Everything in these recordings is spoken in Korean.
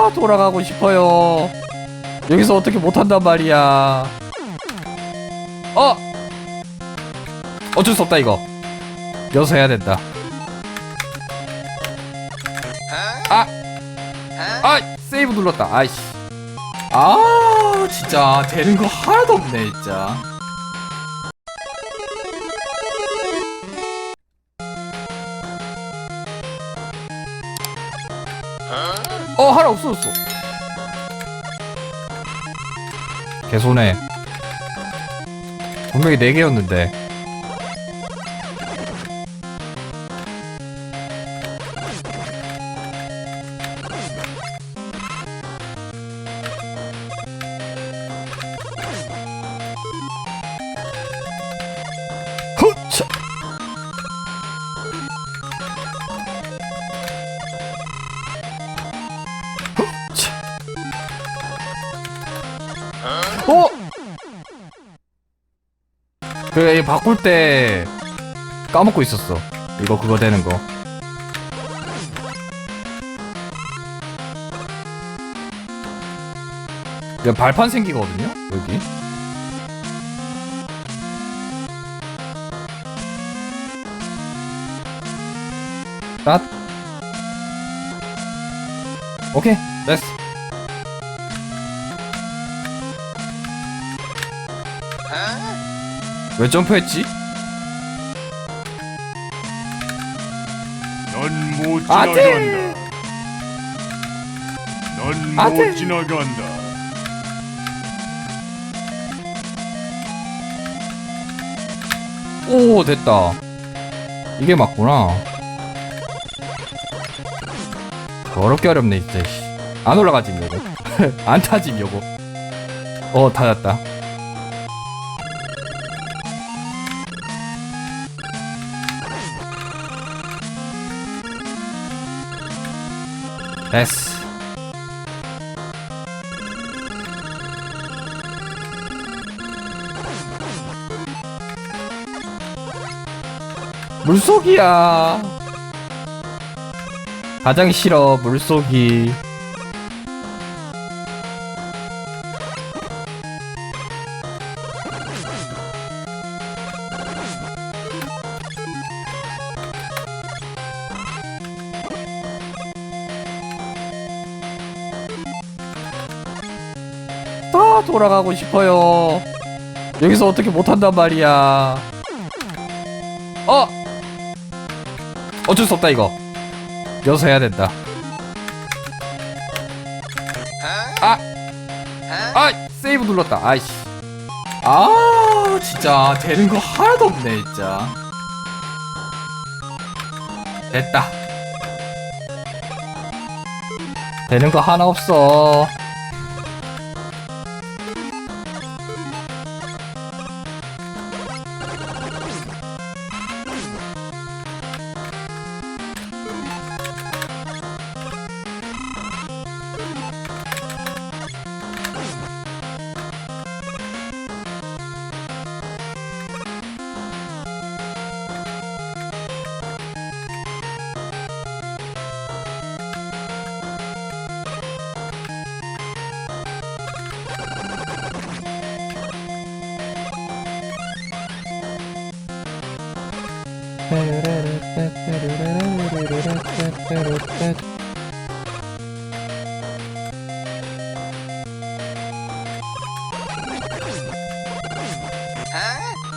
아 돌아가고 싶어요. 여기서 어떻게 못한단 말이야. 어! 어쩔 수 없다 이거. 여기서 해야 된다. 아! 아! 세이브 눌렀다. 아이씨. 아 진짜. 되는 거 하나도 없네 진짜 어 하나 없어졌어. 개손해 분명히 4개였는데 이 바꿀 때 까먹고 있었어. 이거 그거 되는 거. 이거 발판 생기거든요 여기. 딱 오케이 됐어 왜 점프했지? 넌못안 돼! 지나간다. 넌안 돼! 못 지나간다. 오 됐다 이게 맞구나 더럽게 어렵네 진짜 씨. 안 올라가짐 요거 안 타짐 요거 어 타졌다 됐어 물속이야. 가장 싫어 물속이. 다 돌아가고 싶어요. 여기서 어떻게 못한단 말이야. 어! 어쩔 수 없다 이거 여기서 해야 된다 아! 아! 세이브 눌렀다 아이씨 아 진짜 되는 거 하나도 없네 진짜 됐다 되는 거 하나 없어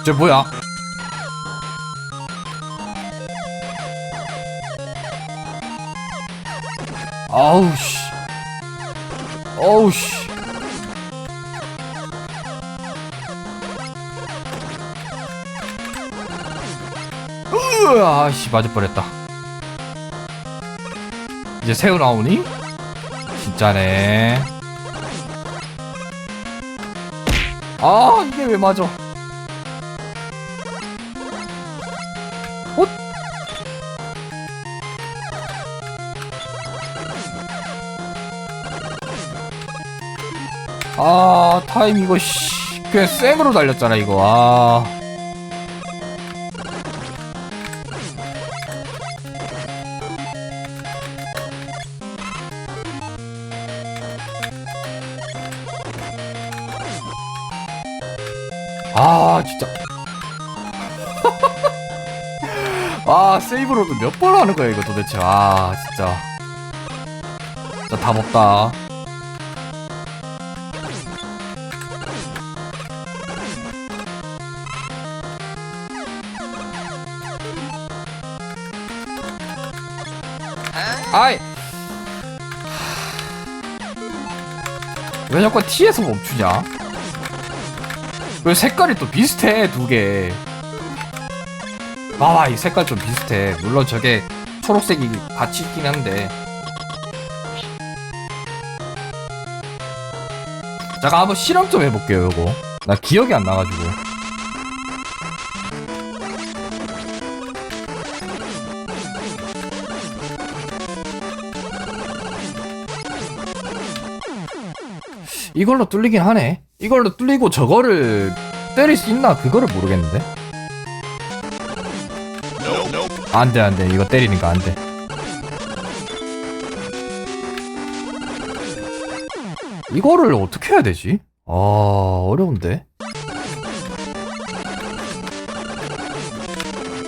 저 뭐야? 아우 씨. 씨. 으아 씨 맞을 뻔했다. 이제 새우 나오니? 진짜네. 아 이게 왜 맞아? 헛? 아 타임 이거 씨 그냥 생으로 달렸잖아 이거 아 아 진짜. 아 세이브로도 몇 번 하는 거야 이거 도대체? 아 진짜. 답 없다. 아이! 왜 자꾸 T에서 멈추냐 왜 색깔이 또 비슷해 두개? 봐봐 이 색깔 좀 비슷해. 물론 저게 초록색이 같이 있긴 한데. 잠깐 한번 실험 좀 해볼게요 요거. 나 기억이 안 나가지고 이걸로 뚫리긴 하네. 이걸로 뚫리고 저거를 때릴 수 있나? 그거를 모르겠는데. 안돼 안돼. 이거 때리니까 안돼. 이거를 어떻게 해야 되지? 아 어려운데.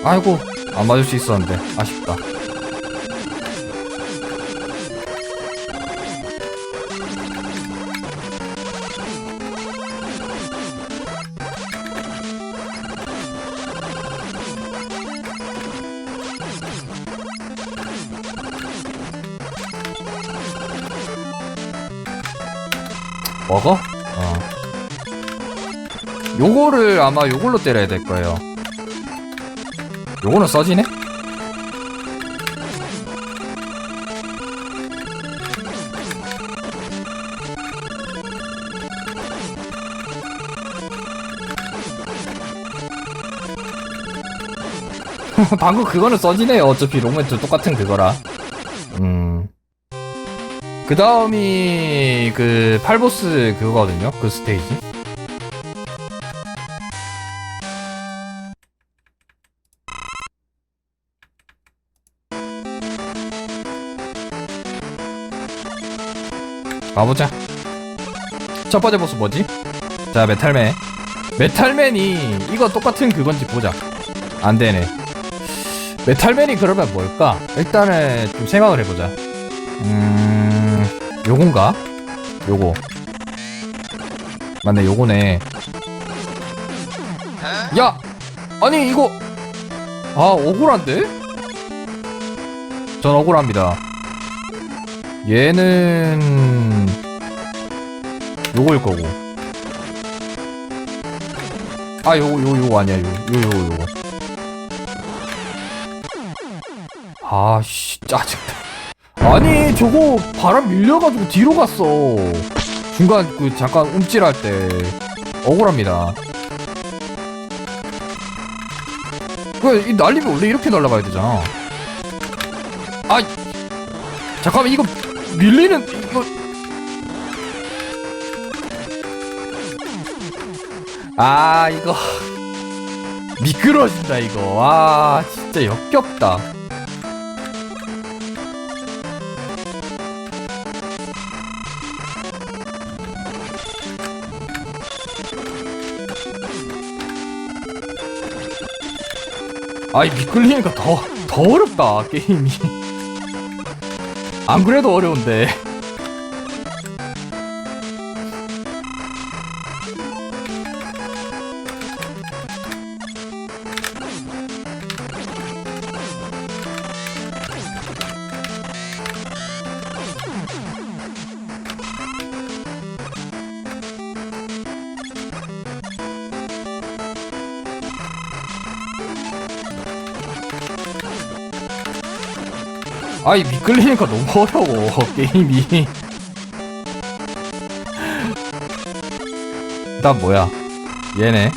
아이고 안 맞을 수 있었는데. 아쉽다 먹어? 어. 요거를 아마 요걸로 때려야 될 거예요. 요거는 써지네? 방금 그거는 써지네요. 어차피 롱맨트 똑같은 그거라. 음. 그 다음이 그 팔보스 그거거든요. 그 스테이지. 가보자. 첫 번째 보스 뭐지? 자, 메탈맨. 메탈맨이 이거 똑같은 그건지 보자. 안 되네. 메탈맨이 그러면 뭘까? 일단은 좀 생각을 해보자. 음, 요건가? 요거. 맞네, 요거네. 야! 아니, 이거. 아, 억울한데? 전 억울합니다. 얘는. 요거일 거고. 아, 요거, 요거, 요거 아니야, 요거, 요거, 요거, 요거. 아, 씨, 짜증나. 아니 저거 바람 밀려가지고 뒤로 갔어. 중간 그 잠깐 움찔할 때 억울합니다. 그이 날리면 원래 이렇게 날아가야 되잖아. 아 잠깐만 이거 밀리는 이거. 아 이거. 미끄러진다 이거. 와 진짜 역겹다 아이 미끌리니까 더, 더 어렵다 게임이. 안 그래도 어려운데 아이 미끌리니까 너무 어려워 게임이. 일단 뭐야? 얘네.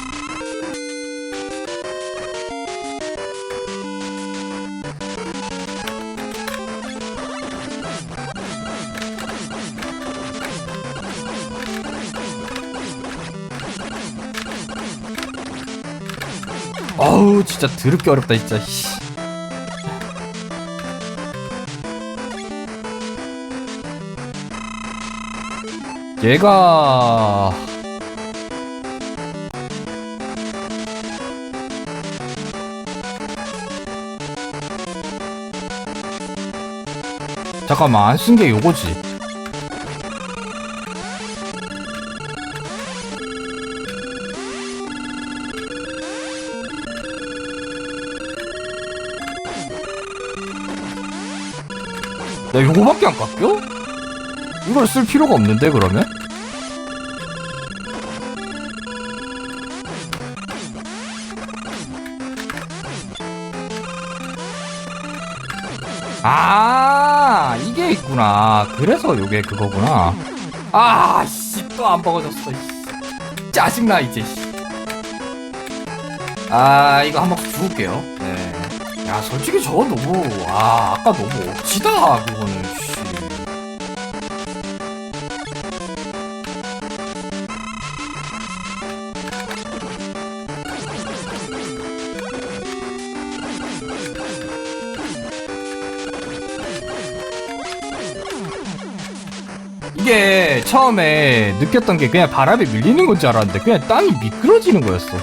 어우 진짜 드럽게 어렵다 진짜 내가 잠깐만 안 쓴 게 요거지 나 요거밖에 안 깎여? 이걸 쓸 필요가 없는데 그러면? 있구나 그래서 요게 그거구나 아 씨 또안 먹어졌어 씨. 짜증나 이제 씨. 아 이거 한 번 죽을게요 네 야 솔직히 저거 너무 아 아까 너무 억지다 그거는 이게 처음에 느꼈던 게 그냥 바람에 밀리는 건 줄 알았는데 그냥 땅이 미끄러지는 거였어.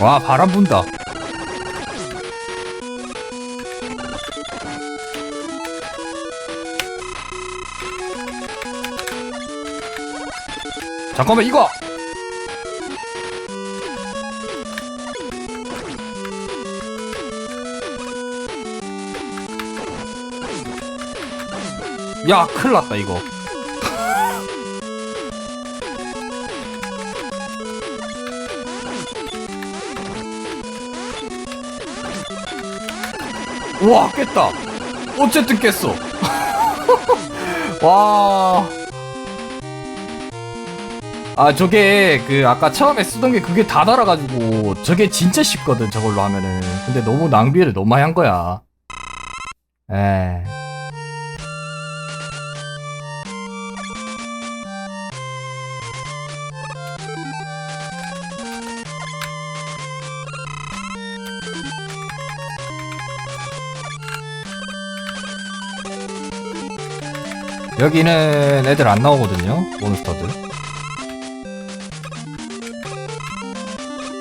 와 바람 분다. 잠깐만 이거! 야 큰일났다 이거. 우와 깼다. 어쨌든 깼어. 와 아 저게 그 아까 처음에 쓰던 게 그게 다 달아가지고 저게 진짜 쉽거든 저걸로 하면은. 근데 너무 낭비를 너무 많이 한 거야. 에 여기는 애들 안 나오거든요 몬스터들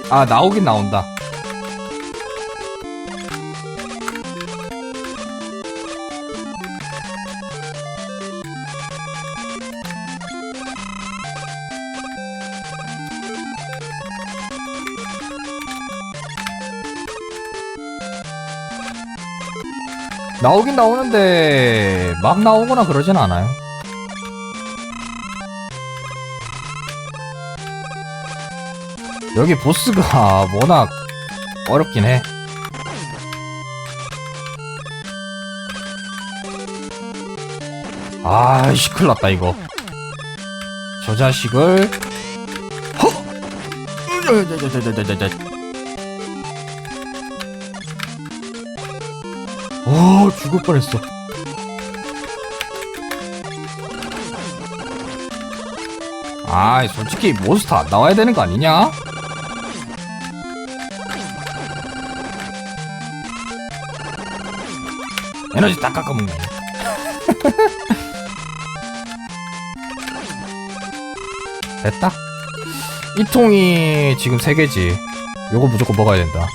아 나오긴 나온다. 나오긴 나오는데 막 나오거나 그러진 않아요 여기 보스가 워낙 어렵긴 해. 아이씨, 큰일 났다, 이거. 저 자식을. 허! 오, 죽을 뻔했어. 아이, 솔직히 몬스터 안 나와야 되는 거 아니냐? 에너지 다 깎아먹네. 됐다. 이 통이 지금 세 개지. 요거 무조건 먹어야 된다.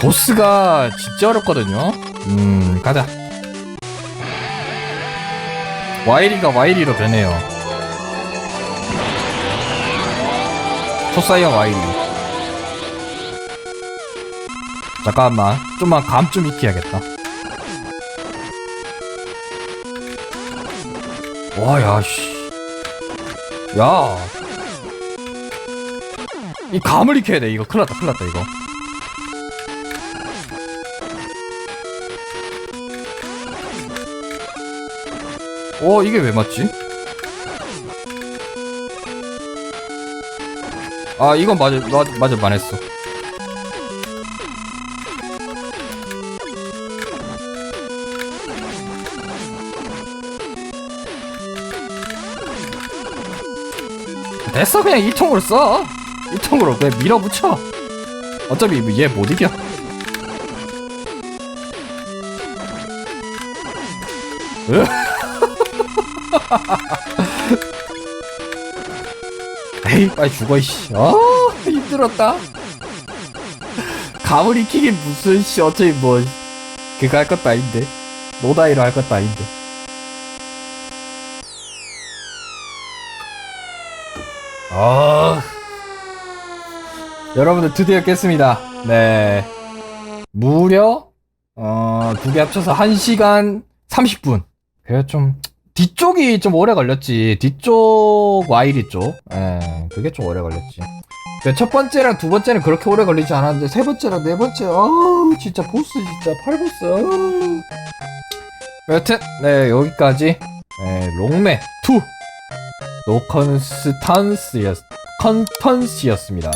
보스가 진짜 어렵거든요. 음, 가자. 와이리가 와이리로 변해요. 초사이어 와이리. 잠깐만, 좀만 감 좀 익혀야겠다. 와, 야, 씨. 야. 이 감을 익혀야 돼, 이거. 큰일 났다, 큰일 났다, 이거. 어, 이게 왜 맞지? 아, 이건 맞아, 맞, 맞아, 만했어. 됐어, 그냥 이 통으로 써. 이 통으로 그냥 밀어붙여 어차피 얘 못 이겨 으. 에이 빨리 죽어 이씨. 아 힘들었다. 감을 익히긴 무슨 씨 어차피 뭐 그거 할 것도 아닌데. 노다이로 할 것도 아닌데. 아. 여러분들 드디어 깼습니다. 네. 무려 어 두 개 합쳐서 1시간 30분. 그래 좀 뒤쪽이 좀 오래 걸렸지. 뒤쪽 와이리 쪽 예, 그게 좀 오래 걸렸지. 근데 첫 번째랑 두 번째는 그렇게 오래 걸리지 않았는데 세 번째랑 네 번째 아우 진짜 보스 진짜 팔보스. 아우. 여튼 네 여기까지. 네, 롱맨 2 노컨스탄스였 컨턴스였습니다